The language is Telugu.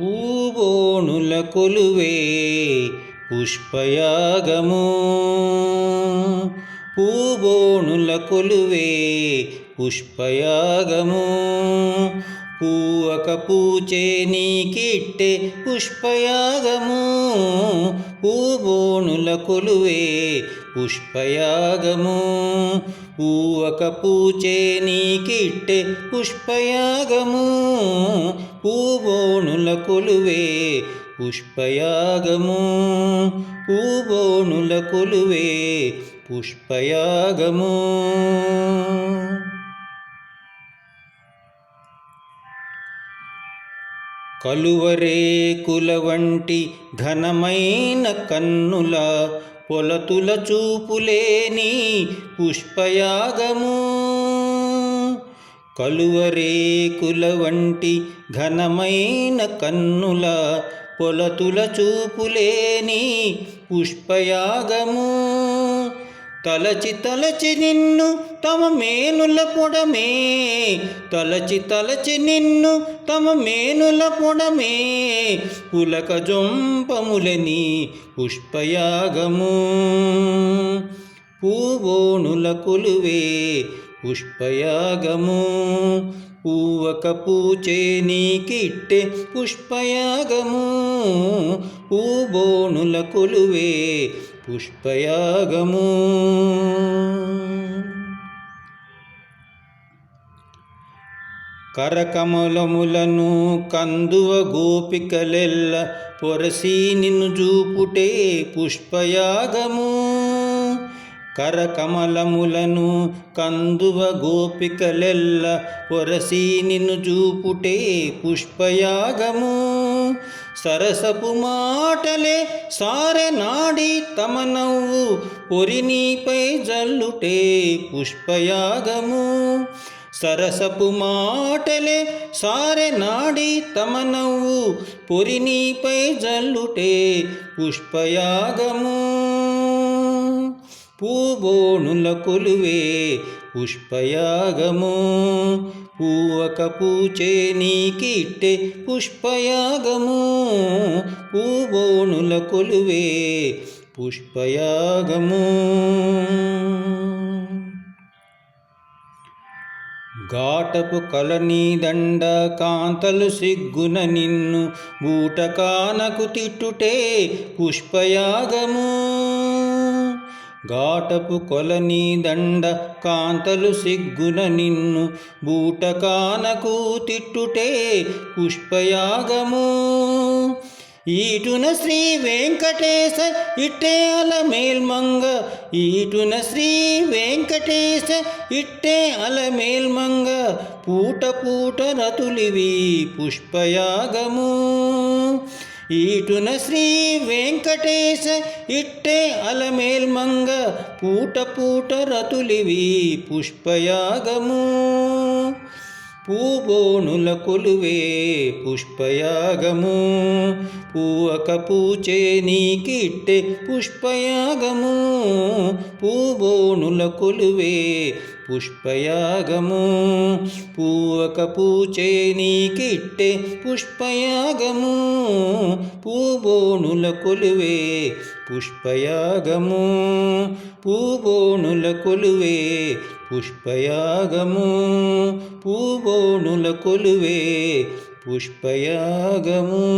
పూవోణుల కొలువే పుష్పయాగము. పూవోణుల కొలువే పుష్పయాగము. పూవక పూచే నీ కిట్టే పుష్పయాగము. పూబోణుల కొలువే పుష్పయాగము. పూవక పూచే నీ కిట్టే పుష్పయాగము. పూ పూబోణుల కొలువే పుష్పయాగము. పూబోణుల కొలువే పుష్పయాగము. కలువరేకుల వంటి ఘనమైన కన్నుల పొలతుల చూపులేని పుష్పయాగము. కలువరేకుల వంటి ఘనమైన కన్నుల పొలతుల చూపులేని పుష్పయాగము. తలచి తలచి నిన్ను తమ మేనుల పొడమే. తలచి తలచి నిన్ను తమ మేనుల పొడమే. పులక జొంపములని పుష్పయాగము. పూవోణుల కొలువే పుష్పయాగము. పూవక పూచే నీకిట్టే పుష్పయాగము. పూబోణుల కొలువే పుష్పయాగము. కరకమలములను కందువ గోపికలెల్ల పొరసి నిన్ను చూపుటే పుష్పయాగము. కరకమలములను కందువ గోపికలెల్ల పొరసి నిన్ను చూపుటే పుష్పయాగము. సరసపు మాటలే సారె నాడి తమ నవ్వు పొరినీపై జల్లుటే పుష్పయాగము. సరసపు మాటలే సారె నాడి తమ నవ్వు పొరినీపై జల్లుటే పుష్పయాగము. పూబోణుల కొలువే పుష్పయాగము. పూవక పూచే నీకిట్టే పుష్పయాగము. పూబోణుల కొలువే పుష్పయాగము. ఘాటపు కలని దండ కాంతలు సిగ్గున నిన్ను బూటకానకు తిట్టుటే పుష్పయాగము. ఘాటపు కొలని దండ కాంతలు సిగ్గున నిన్ను బూటకానకు తిట్టుటే పుష్పయాగము. ఈటున శ్రీ వెంకటేశ ఇట్టే అల మేల్మంగ. ఈటున శ్రీ వెంకటేశ ఇట్టే అల మేల్మంగ. పూట పూట రతులివి పుష్పయాగము. ఈటున శ్రీ వెంకటేశ ఇట్టే అలమేల్మంగ పూట పూట రతులివి పుష్పయాగము. పూబోణుల కొలువే పుష్పయాగము. పూవక పూచే నీకిట్టే పుష్పయాగము. పూబోణుల కొలువే పుష్పయాగము. పూవక పూచే నీకిట్టే పుష్పయాగము. పూబోణుల కొలువే పుష్పయాగము. పూబోణుల కొలువే పుష్పయాగము. పూబోణుల కొలువే పుష్పయాగము.